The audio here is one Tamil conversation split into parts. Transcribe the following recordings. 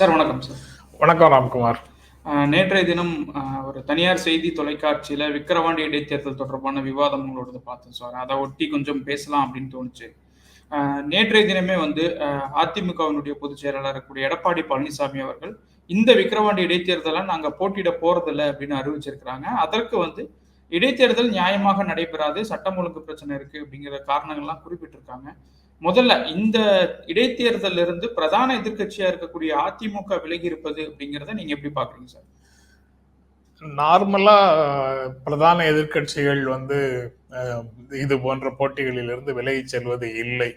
சார் வணக்கம் சார். வணக்கம் ராம்குமார். நேற்றைய தினம் ஒரு தனியார் செய்தி தொலைக்காட்சியில விக்கிரவாண்டி இடைத்தேர்தல் தொடர்பான விவாதம் உங்களோடது பார்த்தோம் சார். அதை ஒட்டி கொஞ்சம் பேசலாம் அப்படின்னு தோணுச்சு. நேற்றைய தினமே வந்து அதிமுகவினுடைய பொதுச் செயலாளர் கூடிய எடப்பாடி பழனிசாமி அவர்கள் இந்த விக்கிரவாண்டி இடைத்தேர்தலை நாங்க போட்டியிட போறதில்லை அப்படின்னு அறிவிச்சிருக்கிறாங்க. அதற்கு வந்து இடைத்தேர்தல் நியாயமாக நடைபெறாது சட்டம் ஒழுங்கு பிரச்சனை இருக்கு அப்படிங்கிற காரணங்கள்லாம் குறிப்பிட்டிருக்காங்க. முதல்ல இந்த இடைத்தேர்தலில் இருந்து பிரதான எதிர்கட்சியா இருக்கக்கூடிய அதிமுக விலகி இருப்பது அப்படிங்கிறத நீங்க எப்படி பாக்குறீங்க சார்? நார்மலா பிரதான எதிர்க்கட்சிகள் வந்து இது போன்ற போட்டிகளில் இருந்து செல்வது இல்லை.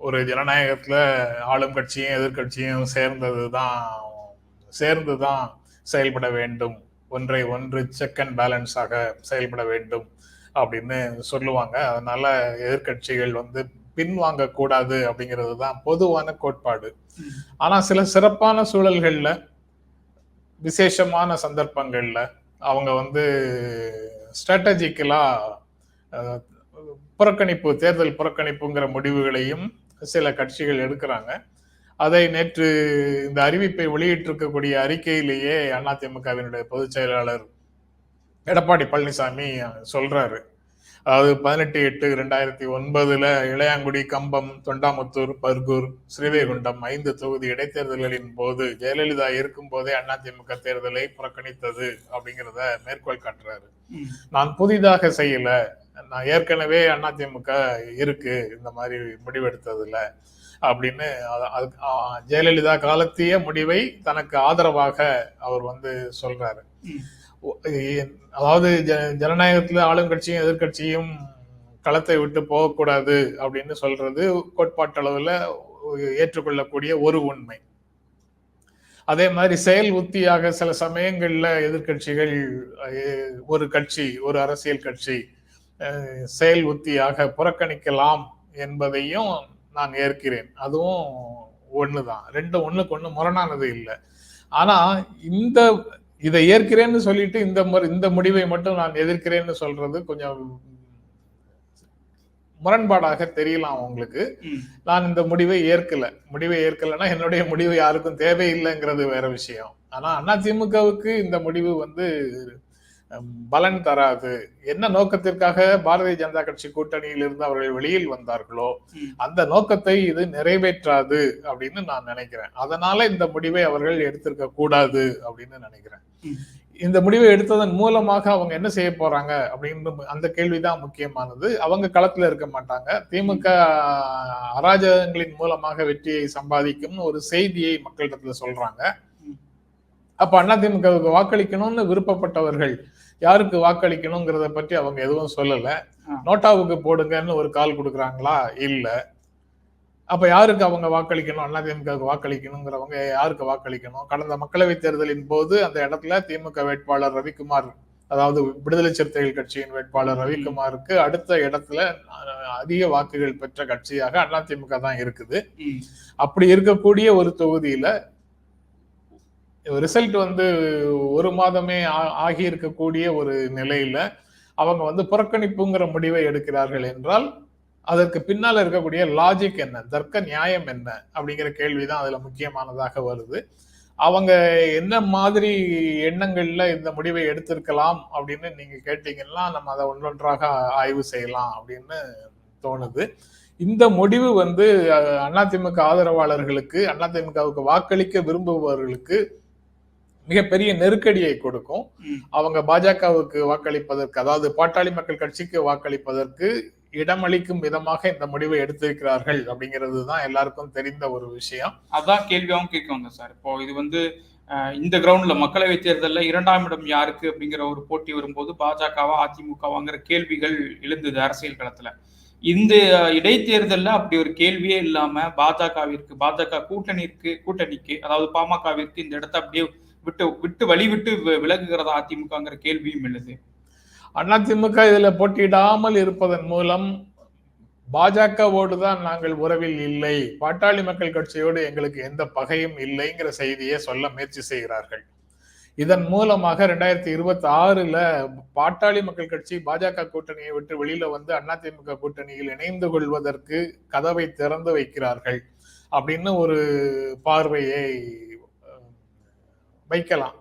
ஒரு ஜனநாயகத்துல ஆளும் கட்சியும் எதிர்க்கட்சியும் சேர்ந்தது தான் சேர்ந்து தான் செயல்பட வேண்டும். ஒன்றை ஒன்று செக் அண்ட் பேலன்ஸாக செயல்பட வேண்டும் அப்படின்னு சொல்லுவாங்க. அதனால எதிர்க்கட்சிகள் வந்து பின்வாங்க கூடாது அப்படிங்கிறது தான் பொதுவான கோட்பாடு. ஆனா சில சிறப்பான சூழல்கள்ல விசேஷமான சந்தர்ப்பங்கள்ல அவங்க வந்து ஸ்ட்ராட்டஜிக்கலா புறக்கணிப்பு தேர்தல் புறக்கணிப்புங்கிற முடிவுகளையும் சில கட்சிகள் எடுக்கிறாங்க. அதை நேற்று இந்த அறிவிப்பை வெளியிட்டிருக்கக்கூடிய அறிக்கையிலேயே அதிமுகவினுடைய பொதுச் செயலாளர் எடப்பாடி பழனிசாமி சொல்றாரு. அதாவது பதினெட்டு எட்டு ரெண்டாயிரத்தி ஒன்பதுல இளையாங்குடி கம்பம் தொண்டாமுத்தூர் பர்கூர் ஸ்ரீவைகுண்டம் ஐந்து தொகுதி இடைத்தேர்தல்களின் போது ஜெயலலிதா இருக்கும் போதே அதிமுக தேர்தலை புறக்கணித்தது அப்படிங்கிறத மேற்கோள் காட்டுறாரு. நான் புதிதாக செய்யல. நான் ஏற்கனவே அதிமுக இருக்கு இந்த மாதிரி முடிவெடுத்ததுல அப்படின்னு ஜெயலலிதா காலத்திய முடிவை தனக்கு ஆதரவாக அவர் வந்து சொல்றாரு. அதாவது ஜ- ஜனநாயகத்துல ஆளுங்கட்சியும் எதிர்க்கட்சியும் களத்தை விட்டு போகக்கூடாது அப்படின்னு சொல்றது கோட்பாட்டளவுல ஏற்றுக்கொள்ளக்கூடிய ஒரு உண்மை. அதே மாதிரி செயல் உத்தியாக சில சமயங்கள்ல எதிர்க்கட்சிகள் ஒரு கட்சி ஒரு அரசியல் கட்சி செயல் உத்தியாக புறக்கணிக்கலாம் என்பதையும் நான் ஏற்கிறேன். அதுவும் ஒண்ணுதான். ரெண்டு ஒண்ணுக்கு ஒண்ணு முரணானது இல்லை. ஆனா இந்த இதை ஏற்கிறேன்னு சொல்லிட்டு இந்த முறை இந்த முடிவை மட்டும் நான் எதிர்க்கிறேன்னு சொல்றது கொஞ்சம் முரண்பாடாக தெரியலாம் உங்களுக்கு. நான் இந்த முடிவை ஏற்கல. முடிவை ஏற்கலைன்னா என்னுடைய முடிவு யாருக்கும் தேவையில்லைங்கிறது வேற விஷயம். ஆனா அதிமுகவுக்கு இந்த முடிவு வந்து பலன் தராது என்ன நோக்கத்திற்காக பாரதிய ஜனதா கட்சி கூட்டணியில் இருந்து அவர்கள் வெளியில் வந்தார்களோ. அந்த நோக்கத்தை இது நிறைவேற்றாது அப்படின்னு நான் நினைக்கிறேன் அதனால இந்த முடிவை அவர்கள் எடுத்திருக்க கூடாது அப்படின்னு நினைக்கிறேன். இந்த முடிவை எடுத்ததன் மூலமாக அவங்க என்ன செய்ய போறாங்க அப்படின்னு அந்த கேள்விதான் முக்கியமானது அவங்க களத்துல இருக்க மாட்டாங்க திமுக அராஜகங்களின் மூலமாக வெற்றியை சம்பாதிக்கும்னு ஒரு செய்தியை மக்களிடத்துல சொல்றாங்க. அப்ப அதிமுகவுக்கு வாக்களிக்கணும்னு விருப்பப்பட்டவர்கள் யாருக்கு வாக்களிக்கணுங்கிறத பற்றி அவங்க எதுவும் சொல்லல. நோட்டாவுக்கு போடுங்கன்னு ஒரு கால் கொடுக்குறாங்களா? இல்ல. அப்ப யாருக்கு அவங்க வாக்களிக்கணும்? அதிமுகவுக்கு வாக்களிக்கணுங்கிறவங்க யாருக்கு வாக்களிக்கணும்? கடந்த மக்களவைத் தேர்தலின் போது அந்த இடத்துல திமுக வேட்பாளர் ரவிக்குமார் அதாவது விடுதலை சிறுத்தைகள் கட்சியின் வேட்பாளர் ரவிக்குமாருக்கு அடுத்த இடத்துல அதிக வாக்குகள் பெற்ற கட்சியாக அதிமுக தான் இருக்குது. அப்படி இருக்கக்கூடிய ஒரு தொகுதியில ரிசல்ட் வந்து ஒரு மாதமே ஆ- ஆகி இருக்கக்கூடிய ஒரு நிலையில அவங்க வந்து புறக்கணிப்புங்கிற முடிவை எடுக்கிறார்கள் என்றால் அதற்கு பின்னால் இருக்கக்கூடிய லாஜிக் என்ன தர்க்க நியாயம் என்ன அப்படிங்கிற கேள்விதான் அதுல முக்கியமானதாக வருது. அவங்க என்ன மாதிரி எண்ணங்கள்ல இந்த முடிவை எடுத்திருக்கலாம் அப்படின்னு நீங்க கேட்டீங்கன்னா நம்ம அதை ஒன்றொன்றாக ஆய்வு செய்யலாம் அப்படின்னு தோணுது. இந்த முடிவு வந்து அதிமுக ஆதரவாளர்களுக்கு அதிமுகவுக்கு வாக்களிக்க விரும்புபவர்களுக்கு மிகப்பெரிய நெருக்கடியை கொடுக்கும். அவங்க பாஜகவுக்கு வாக்களிப்பதற்கு அதாவது பாட்டாளி மக்கள் கட்சிக்கு வாக்களிப்பதற்கு இடமளிக்கும் விதமாக இந்த முடிவை எடுத்திருக்கிறார்கள் அப்படிங்கிறது தான் எல்லாருக்கும் தெரிந்த ஒரு விஷயம். அதான் கேள்வியாவும் கேட்க வந்தேன் சார். இப்போ இது வந்து இந்த கிரவுண்ட்ல மக்களவை தேர்தல்ல இரண்டாம் இடம் யாருக்கு அப்படிங்கிற ஒரு போட்டி வரும்போது பாஜகவா அதிமுகவாங்கிற கேள்விகள் எழுந்தது அரசியல் களத்துல. இந்த இடைத்தேர்தல்ல அப்படி ஒரு கேள்வியே இல்லாம பாஜகவிற்கு பாஜக கூட்டணிக்கு கூட்டணிக்கு அதாவது பாமகவிற்கு இந்த இடத்த அப்படியே விட்டு விட்டு வழி விட்டு விலகுகிறதா அதிமுகங்கிற கேள்வியும் எழுது. அதிமுக இதுல போட்டியிடாமல் இருப்பதன் மூலம் பாஜகவோடு தான் நாங்கள் உறவில் இல்லை. பாட்டாளி மக்கள் கட்சியோடு எங்களுக்கு எந்த பகையும் இல்லைங்கிற செய்தியை சொல்ல முயற்சி செய்கிறார்கள். இதன் மூலமாக ரெண்டாயிரத்தி இருபத்தி ஆறுல பாட்டாளி மக்கள் கட்சி பாஜக கூட்டணியை விட்டு வெளியில வந்து அதிமுக கூட்டணியில் இணைந்து கொள்வதற்கு கதவை திறந்து வைக்கிறார்கள். அப்படின்னு ஒரு பார்வையை வைக்கலாம்.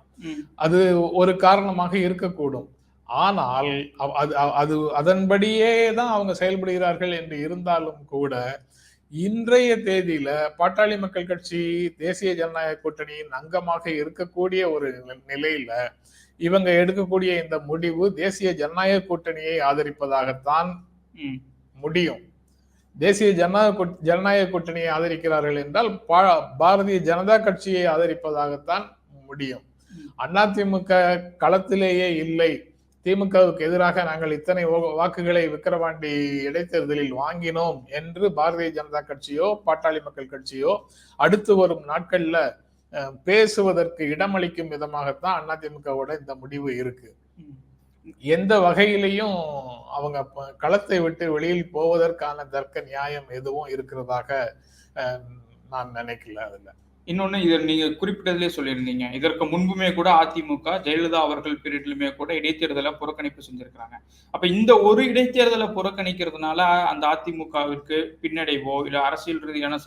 அது ஒரு காரணமாக இருக்கக்கூடும். ஆனால் அது அது அதன்படியே தான் அவங்க செயல்படுகிறார்கள் என்று இருந்தாலும் கூட இன்றைய தேதியில பாட்டாளி மக்கள் கட்சி தேசிய ஜனநாயக கூட்டணியின் அங்கமாக இருக்கக்கூடிய ஒரு நிலையில இவங்க எடுக்கக்கூடிய இந்த முடிவு தேசிய ஜனநாயக கூட்டணியை ஆதரிப்பதாகத்தான் முடியும். தேசிய ஜனநாயக ஜனநாயக கூட்டணியை ஆதரிக்கிறார்கள் என்றால் பாரதிய ஜனதா கட்சியை ஆதரிப்பதாகத்தான் முடியும். அண்ணா அதிமுக களத்திலேயே இல்லை. திமுகவுக்கு எதிராக நாங்கள் இத்தனை ஓ- வாக்குகளை விக்கிரவாண்டி இடைத்தேர்தலில் வாங்கினோம் என்று பாரதிய ஜனதா கட்சியோ பாட்டாளி மக்கள் கட்சியோ அடுத்து வரும் நாட்கள்ல பேசுவதற்கு இடமளிக்கும் விதமாகத்தான் அதிமுகவோட இந்த முடிவு இருக்கு. எந்த வகையிலையும் அவங்க களத்தை விட்டு வெளியில் போவதற்கான தர்க்க நியாயம் எதுவும் இருக்கிறதாக நான் நினைக்கல அதுல. இன்னொன்னு இதை நீங்க குறிப்பிட்டதிலே சொல்லியிருந்தீங்க. இதற்கு முன்புமே கூட அதிமுக ஜெயலலிதா அவர்கள் பீரியட்லுமே கூட இடைத்தேர்தலை புறக்கணிப்பு செஞ்சிருக்கிறாங்க. அப்ப இந்த ஒரு இடைத்தேர்தலை புறக்கணிக்கிறதுனால அந்த அதிமுகவிற்கு பின்னடைவோ இல்ல அரசியல் ரீதியான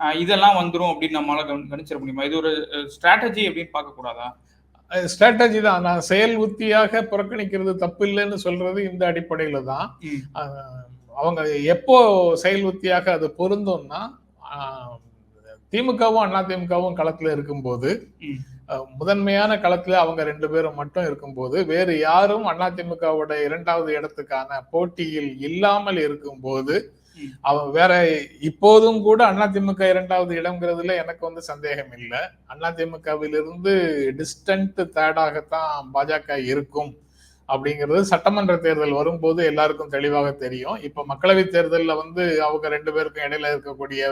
அஹ், இதெல்லாம் வந்துரும் அப்படின்னு நம்மளால கணிச்சிட முடியுமா? இது ஒரு ஸ்ட்ராட்டஜி அப்படின்னு பார்க்க கூடாதா? ஸ்ட்ராட்டஜி தான். நான் செயல் உத்தியாக புறக்கணிக்கிறது தப்பு இல்லைன்னு சொல்றது இந்த அடிப்படையில தான். அவங்க எப்போ செயல் உத்தியாக அது பொருந்தும்னா திமுகவும் அதிமுகவும் களத்துல இருக்கும்போது முதன்மையான களத்துல அவங்க ரெண்டு பேரும் மட்டும் இருக்கும்போது வேறு யாரும் அதிமுகவோட இரண்டாவது இடத்துக்கான போட்டியில் இல்லாமல் இருக்கும்போது. அவன் வேற இப்போதும் கூட அதிமுக இரண்டாவது இடம்ங்கிறதுல எனக்கு வந்து சந்தேகம் இல்லை. அதிமுகவிலிருந்து டிஸ்டன்ட் தேர்டாகத்தான் பாஜக இருக்கும். அப்படிங்கிறது சட்டமன்ற தேர்தல் வரும்போது எல்லாருக்கும் தெளிவாக தெரியும். இப்ப மக்களவை தேர்தல்ல வந்து அவங்க ரெண்டு பேருக்கும் இடையில இருக்கக்கூடிய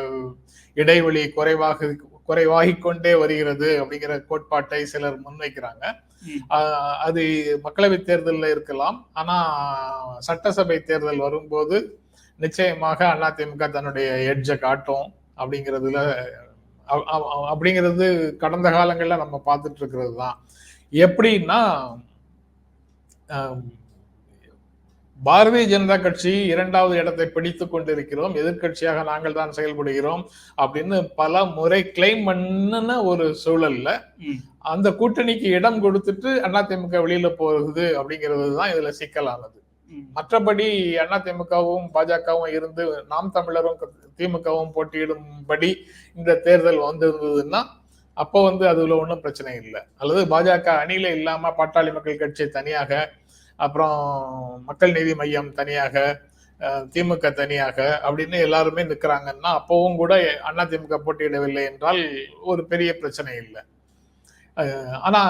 இடைவெளி குறைவாக குறைவாகிக் கொண்டே வருகிறது அப்படிங்கிற கோட்பாட்டை சிலர் முன்வைக்கிறாங்க. அது மக்களவை தேர்தல்ல இருக்கலாம். ஆனா சட்டசபை தேர்தல் வரும்போது நிச்சயமாக அதிமுக தன்னுடைய எட்ஜை காட்டும் அப்படிங்கிறதுல அப்படிங்கிறது கடந்த காலங்கள்ல நம்ம பார்த்துட்டு இருக்கிறது தான் எப்படின்னா பாரதிய ஜனதா கட்சி இரண்டாவது இடத்தை பிடித்துக் கொண்டிருக்கிறோம். எதிர்க்கட்சியாக நாங்கள் தான் செயல்படுகிறோம் அப்படின்னு பல முறை கிளைம் பண்ணின ஒரு சூழல்ல அந்த கூட்டணிக்கு இடம் கொடுத்துட்டு அதிமுக வெளியில போகுது அப்படிங்கிறது தான் இதுல சிக்கலானது. மற்றபடி அதிமுகவும் பாஜகவும் இருந்து நாம் தமிழரும் திமுகவும் போட்டியிடும்படி இந்த தேர்தல் வந்திருந்ததுன்னா அப்போ வந்து அதுல ஒன்றும் பிரச்சனை இல்லை. அல்லது பாஜக அணியில இல்லாம பாட்டாளி மக்கள் கட்சி தனியாக அப்புறம் மக்கள் நீதி மையம் தனியாக திமுக தனியாக அப்படின்னு எல்லாருமே நிற்கிறாங்கன்னா அப்பவும் கூட அதிமுக போட்டியிடவில்லை என்றால் ஒரு பெரிய பிரச்சனை இல்லை. அஹ், ஆனா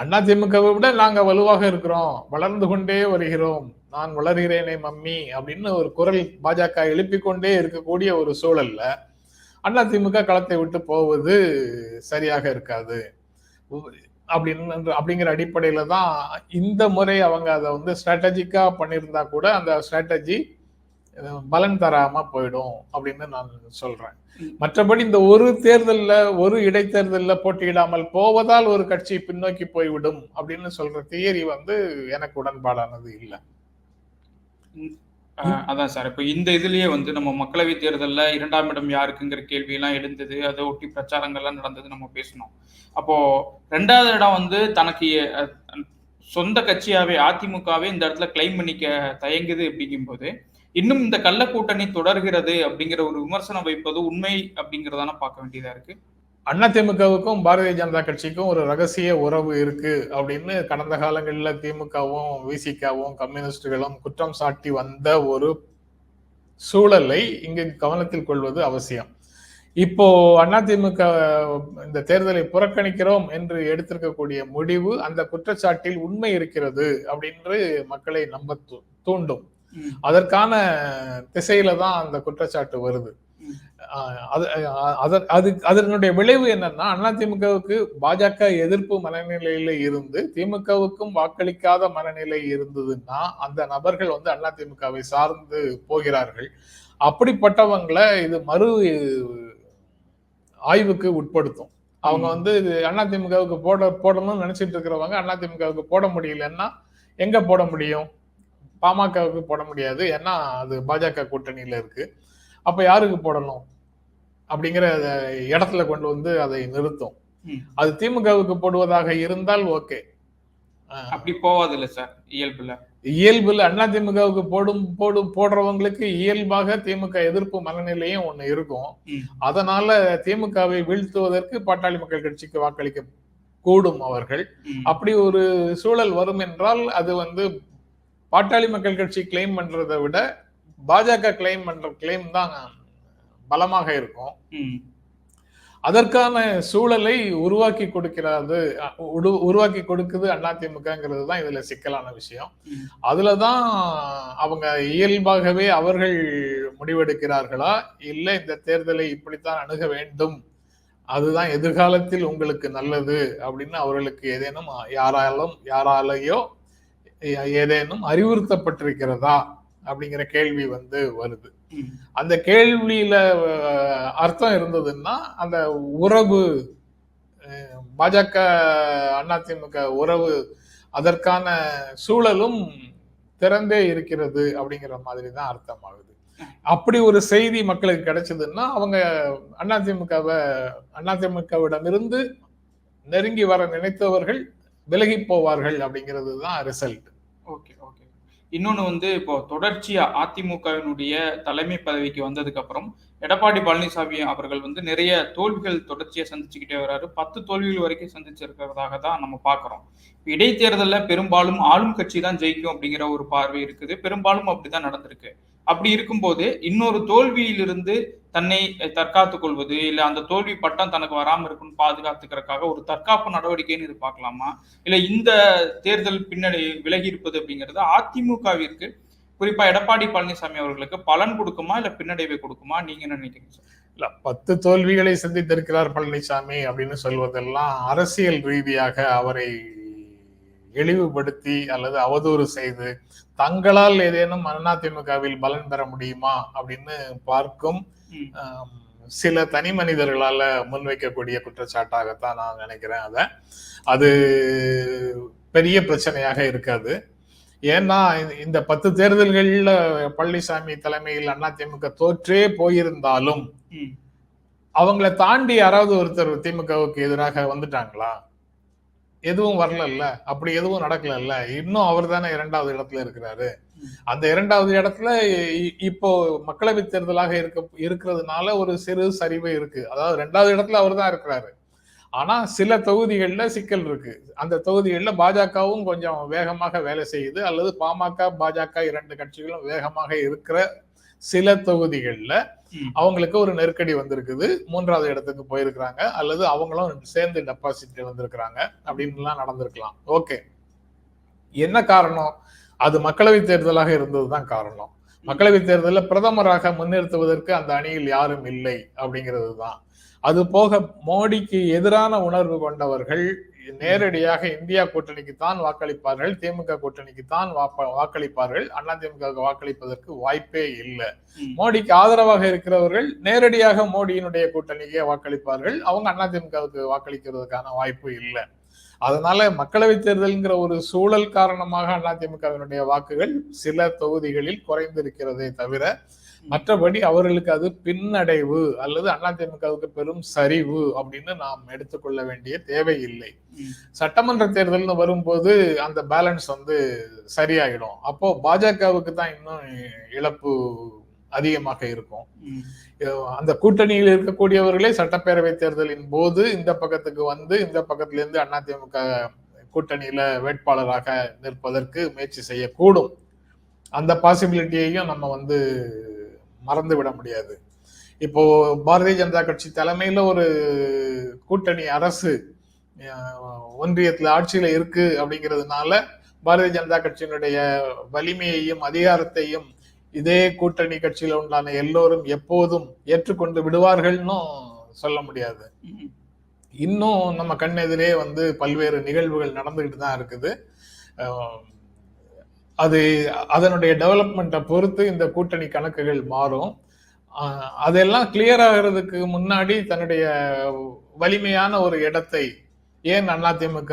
அதிமுகவை விட நாங்க வலுவாக இருக்கிறோம். வளர்ந்து கொண்டே வருகிறோம். நான் வளர்கிறேனே மம்மி அப்படின்னு ஒரு குரல் பாஜக எழுப்பிக் கொண்டே இருக்கக்கூடிய ஒரு சூழல்ல அதிமுக களத்தை விட்டு போவது சரியாக இருக்காது. அப்படின்னு அப்படிங்கிற அடிப்படையில தான் இந்த முறை அவங்க அதை வந்து ஸ்ட்ராட்டஜிக்கா பண்ணியிருந்தா கூட அந்த ஸ்ட்ராட்டஜி பலன் தராம போயிடும் அப்படின்னு நான் சொல்றேன். மற்றபடி இந்த ஒரு தேர்தல்ல ஒரு இடைத்தேர்தலில் போட்டியிடாமல் போவதால் ஒரு கட்சி பின்னோக்கி போய்விடும் அப்படின்னு சொல்ற தியரி வந்து எனக்கு உடன்பாடானது இல்லை. அஹ், அதான் சார். இப்போ இந்த இதுலயே வந்து நம்ம மக்களவை தேர்தல்ல இரண்டாம் இடம் யாருக்குங்கிற கேள்வி எல்லாம் எழுந்தது அதை ஒட்டி பிரச்சாரங்கள்லாம் நடந்தது நம்ம பேசணும். அப்போ ரெண்டாவது இடம் வந்து தனக்கு அஹ், சொந்த கட்சியாவே அதிமுகவே இந்த இடத்துல கிளைம் பண்ணிக்க தயங்குது அப்படிங்கும்போது இன்னும் இந்த கள்ள கூட்டணி தொடர்கிறது அப்படிங்கிற ஒரு விமர்சனம் வைப்பது உண்மை அப்படிங்கறதான பார்க்க வேண்டியதா இருக்கு? அதிமுகவுக்கும் பாரதிய ஜனதா கட்சிக்கும் ஒரு ரகசிய உறவு இருக்கு அப்படின்னு கடந்த காலங்களில் திமுகவும் விசிகாவும் கம்யூனிஸ்டுகளும் குற்றம் சாட்டி வந்த ஒரு சூழலை இங்கு கவனத்தில் கொள்வது அவசியம். இப்போ அதிமுக இந்த தேர்தலை புறக்கணிக்கிறோம் என்று எடுத்திருக்கக்கூடிய முடிவு அந்த குற்றச்சாட்டில் உண்மை இருக்கிறது அப்படின்னு மக்களை நம்ப தூண்டும். அதற்கான திசையில தான் அந்த குற்றச்சாட்டு வருது. அது அஹ் அது அது அதனுடைய விளைவு என்னன்னா அதிமுகவுக்கு பாஜக எதிர்ப்பு மனநிலையில இருந்து திமுகவுக்கும் வாக்களிக்காத மனநிலை இருந்ததுன்னா அந்த நபர்கள் வந்து அதிமுகவை சார்ந்து போகிறார்கள். அப்படிப்பட்டவங்களை இது மறு ஆய்வுக்கு உட்படுத்தும். அவங்க. வந்து இது அதிமுகவுக்கு போட போடணும்னு நினைச்சிட்டு இருக்கிறவங்க அதிமுகவுக்கு போட முடியலன்னா எங்க போட முடியும்? பாமகவுக்கு போட முடியாது. ஏன்னா அது பாஜக கூட்டணியில இருக்கு. அப்ப யாருக்கு போடணும்? அப்படிங்கிற இடத்துல கொண்டு வந்து அதை நிறுத்தும். அது திமுகவுக்கு போடுவதாக இருந்தால் ஓகே அப்படி போவாது இல்ல சார் இயல்புல இயல்புல அண்ணா திமுகவுக்கு போடும் போடும் போடுறவங்களுக்கு இயல்பாக திமுக எதிர்ப்பு மனநிலையும் ஒண்ணு இருக்கும். அதனால திமுகவை வீழ்த்துவதற்கு பாட்டாளி மக்கள் கட்சிக்கு வாக்களிக்க கூடும் அவர்கள். அப்படி ஒரு சூழல் வரும் என்றால் அது வந்து பாட்டாளி மக்கள் கட்சி கிளைம் பண்றதை விட பாஜக கிளைம் பண்ற கிளைம் தான் பலமாக இருக்கும். அதற்கான சூழலை உருவாக்கி கொடுக்கிறது உருவாக்கி கொடுக்குது அதிமுகங்கிறது தான் இதுல சிக்கலான விஷயம். ம். அதுலதான் அவங்க இயல்பாகவே அவர்கள் முடிவெடுக்கிறார்களா? இல்ல இந்த தேர்தலை இப்படித்தான் அணுக வேண்டும். அதுதான் எதிர்காலத்தில் உங்களுக்கு நல்லது அப்படின்னு அவர்களுக்கு ஏதேனும் யாராலும் யாராலேயோ ஏதேனும் அறிவுறுத்தப்பட்டிருக்கிறதா? அப்படிங்கிற கேள்வி வந்து வருது. அந்த கேள்வியில அர்த்தம் இருந்ததுன்னா அந்த உறவு பாஜக அதிமுக உறவு அதற்கான சூழலும் திறந்தே இருக்கிறது அப்படிங்கிற மாதிரி தான் அர்த்தமாகுது. அப்படி ஒரு செய்தி மக்களுக்கு கிடைச்சதுன்னா அவங்க அதிமுகவை அதிமுகவிடமிருந்து நெருங்கி வர நினைத்தவர்கள் விலகி போவார்கள் அப்படிங்கிறது தான் ரிசல்ட் ஓகே. இன்னொன்று வந்து இப்போ தொடர்ச்சியா அதிமுகவினுடைய தலைமை பதவிக்கு வந்ததுக்கு அப்புறம் எடப்பாடி பழனிசாமி அவர்கள் வந்து நிறைய தோல்விகள் தொடர்ச்சியாக சந்திச்சுக்கிட்டே வர்றாரு பத்து தோல்விகள் வரைக்கும் சந்திச்சிருக்கிறதாக தான் நம்ம பார்க்குறோம் இடைத்தேர்தலில் பெரும்பாலும் ஆளும் கட்சி தான் ஜெயிக்கும் அப்படிங்கிற ஒரு பார்வை இருக்குது. பெரும்பாலும் அப்படிதான் நடந்திருக்கு. அப்படி இருக்கும்போது இன்னொரு தோல்வியிலிருந்து தன்னை தற்காத்துக் கொள்வது இல்ல அந்த தோல்வி பட்டம் தனக்கு வராம இருக்குன்னு பாதுகாத்துக்கிறதுக்காக ஒரு தற்காப்பு நடவடிக்கைன்னு இது பார்க்கலாமா? இல்ல இந்த தேர்தல் பின்னணி விலகி இருப்பது அப்படிங்கிறது அதிமுகவிற்கு குறிப்பா எடப்பாடி பழனிசாமி அவர்களுக்கு பலன் கொடுக்குமா இல்ல பின்னடைவை கொடுக்குமா? நீங்க என்ன நினைக்கிறீங்க இல்ல பத்து தோல்விகளை சந்தித்திருக்கிறார் பழனிசாமி அப்படின்னு சொல்வதெல்லாம் அரசியல் ரீதியாக அவரை இழிவுபடுத்தி அல்லது அவதூறு செய்து தங்களால் ஏதேனும் அதிமுகவில் பலன் பெற முடியுமா அப்படின்னு பார்க்கும் சில தனி மனிதர்களால முன்வைக்கக்கூடிய குற்றச்சாட்டாகத்தான் நான் நினைக்கிறேன் அத. அது பெரிய பிரச்சனையாக இருக்காது. ஏன்னா இந்த- பத்து தேர்தல்கள்ல பழனிசாமி தலைமையில் அதிமுக தோற்றே போயிருந்தாலும். அவங்கள தாண்டி யாராவது ஒருத்தர் திமுகவுக்கு எதிராக வந்துட்டாங்களா? எதுவும் வரலல்ல. அப்படி எதுவும் நடக்கலல்ல. இன்னும் அவர் தானே இரண்டாவது இடத்துல இருக்கிறாரு. அந்த இரண்டாவது இடத்துல இப்போ மக்களவை தேர்தலாக இருக்க இருக்கிறதுனால ஒரு சிறு சரிவு இருக்கு. அதாவது ரெண்டாவது இடத்துல அவர் தான் இருக்கிறாரு. ஆனா சில தொகுதிகள்ல சிக்கல் இருக்கு. அந்த தொகுதிகள்ல பாஜகவும் கொஞ்சம் வேகமாக வேலை செய்யுது. அல்லது பாமக பாஜக இரண்டு கட்சிகளும் வேகமாக இருக்கிற சில தொகுதிகள்ல. அவங்களுக்கு ஒரு நெருக்கடி வந்திருக்குது. மூன்றாவது இடத்துக்கு போயிருக்கிறாங்க. அல்லது அவங்களும் சேர்ந்து டெபாசிட் வந்திருக்கிறாங்க அப்படின்லாம் நடந்திருக்கலாம். ஓகே என்ன காரணம்? அது மக்களவை தேர்தலாக இருந்ததுதான் காரணம். மக்களவை தேர்தலில் பிரதமராக முன்னிறுத்துவதற்கு அந்த அணியில் யாரும் இல்லை அப்படிங்கிறது தான் அது போக மோடிக்கு எதிரான உணர்வு கொண்டவர்கள் நேரடியாக இந்தியா கூட்டணிக்கு தான் வாக்களிப்பார்கள் திமுக கூட்டணிக்கு தான் வாக்களிப்பார்கள் அதிமுக வாக்களிப்பதற்கு வாய்ப்பே இல்லை. மோடிக்கு ஆதரவாக இருக்கிறவர்கள் நேரடியாக மோடியினுடைய கூட்டணிக்கே வாக்களிப்பார்கள் அவங்க அதிமுகவுக்கு வாக்களிக்கிறதுக்கான வாய்ப்பு இல்லை அதனால மக்களவை தேர்தல்ங்கிற ஒரு சூழல் காரணமாக அதிமுகவினுடைய வாக்குகள் சில தொகுதிகளில் குறைந்திருக்கிறதே தவிர மற்றபடி அவர்களுக்கு அது பின்னடைவு அல்லது அதிமுகவுக்கு பெரும் சரிவு அப்படின்னு நாம் எடுத்துக்கொள்ள வேண்டிய தேவையில்லை ம். சட்டமன்ற தேர்தல்னு வரும்போது அந்த பேலன்ஸ் வந்து சரியாயிடும் அப்போ பாஜகவுக்கு தான் இன்னும் இழப்பு அதிகமாக இருக்கும். அந்த கூட்டணியில் இருக்கக்கூடியவர்களே சட்டப்பேரவை தேர்தலின் போது இந்த பக்கத்துக்கு வந்து இந்த பக்கத்துல இருந்து அதிமுக கூட்டணியில வேட்பாளராக நிற்பதற்கு முயற்சி செய்யக்கூடும் அந்த பாசிபிலிட்டியையும் நம்ம வந்து மறந்து விட முடியாது. இப்போ பாரதிய ஜனதா கட்சி தலைமையில ஒரு கூட்டணி அரசு ஒன்றியத்துல ஆட்சியில இருக்கு அப்படிங்கிறதுனால பாரதிய ஜனதா கட்சியினுடைய வலிமையையும் அதிகாரத்தையும் இதே கூட்டணி கட்சியில உண்டான எல்லோரும் எப்போதும் ஏற்றுக்கொண்டு விடுவார்கள்னு சொல்ல முடியாது. இன்னும் நம்ம கண்ணெதிரே வந்து பல்வேறு நிகழ்வுகள் நடந்துகிட்டு தான் இருக்குது. அது அதனுடைய டெவலப்மெண்ட்டை பொறுத்து இந்த கூட்டணி கணக்குகள் மாறும். அதெல்லாம் கிளியர் ஆகிறதுக்கு முன்னாடி தன்னுடைய வலிமையான ஒரு இடத்தை ஏன் அதிமுக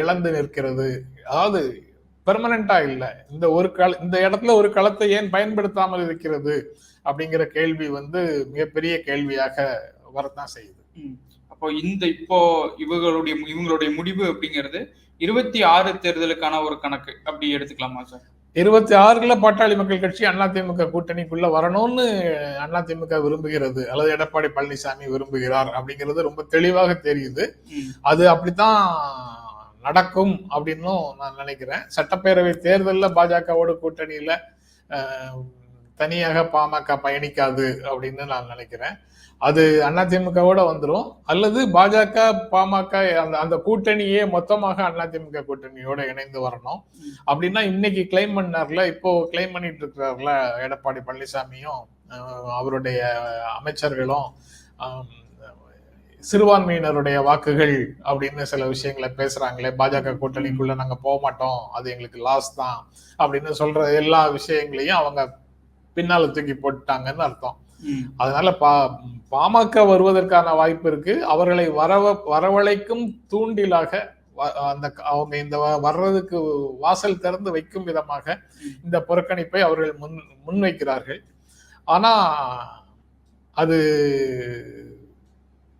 இழந்து நிற்கிறது? அதாவது பெர்மனண்டா இல்லை. இந்த ஒரு கள இந்த இடத்துல ஒரு களத்தை ஏன் பயன்படுத்தாமல் இருக்கிறது? அப்படிங்கிற கேள்வி வந்து மிகப்பெரிய கேள்வியாக வரத்தான் செய்யுது. அப்ப இந்த இப்போ இவங்களுடைய இவங்களுடைய முடிவு அப்படிங்கிறது இருபத்தி ஆறு தேர்தலுக்கான ஒரு கணக்கு. அப்படி எடுத்துக்கலாமா சார்? இருபத்தி ஆறுல பாட்டாளி மக்கள் கட்சி அதிமுக கூட்டணிக்குள்ள வரணும்னு அதிமுக விரும்புகிறது அல்லது எடப்பாடி பழனிசாமி விரும்புகிறார் அப்படிங்கிறது ரொம்ப தெளிவாக தெரியுது. அது அப்படித்தான் நடக்கும் அப்படின்னும் நான் நினைக்கிறேன். சட்டப்பேரவை தேர்தல்ல பாஜகவோட கூட்டணியில தனியாக பாமக பயணிக்காது அப்படின்னு நான் நினைக்கிறேன். அது அதிமுகவோட வந்துடும் அல்லது பாஜக பாமக அந்த அந்த கூட்டணியே மொத்தமாக அதிமுக கூட்டணியோட இணைந்து வரணும். அப்படின்னா இன்னைக்கு கிளைம் பண்ணார்ல இப்போ கிளைம் பண்ணிட்டு இருக்கிறார்ல எடப்பாடி பழனிசாமியும் அவருடைய அமைச்சர்களும் சிறுபான்மையினருடைய வாக்குகள் அப்படின்னு சில விஷயங்களை பேசுறாங்களே பாஜக கூட்டணிக்குள்ள நாங்க போக மாட்டோம் அது எங்களுக்கு லாஸ் தான் அப்படின்னு சொல்ற எல்லா விஷயங்களையும் அவங்க பின்னால தூக்கி போட்டுட்டாங்கன்னு அர்த்தம். அதனால பா பாமக வருவதற்கான வாய்ப்பு இருக்கு. அவர்களை வரவ வரவழைக்கும் தூண்டிலாக அந்த அவங்க இந்த வர்றதுக்கு வாசல் திறந்து வைக்கும் விதமாக இந்த புறக்கணிப்பை அவர்கள் முன் முன்வைக்கிறார்கள். ஆனா அது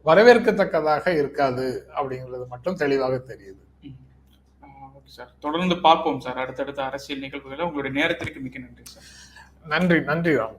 வரவேற்கத்தக்கதாக இருக்காது அப்படிங்கிறது மட்டும் தெளிவாக தெரியுது. சார். தொடர்ந்து பார்ப்போம் சார். அடுத்தடுத்த அரசியல் நிகழ்வுகளை. உங்களுடைய நேரத்திற்கு மிக்க நன்றி சார். நன்றி நன்றி ராம்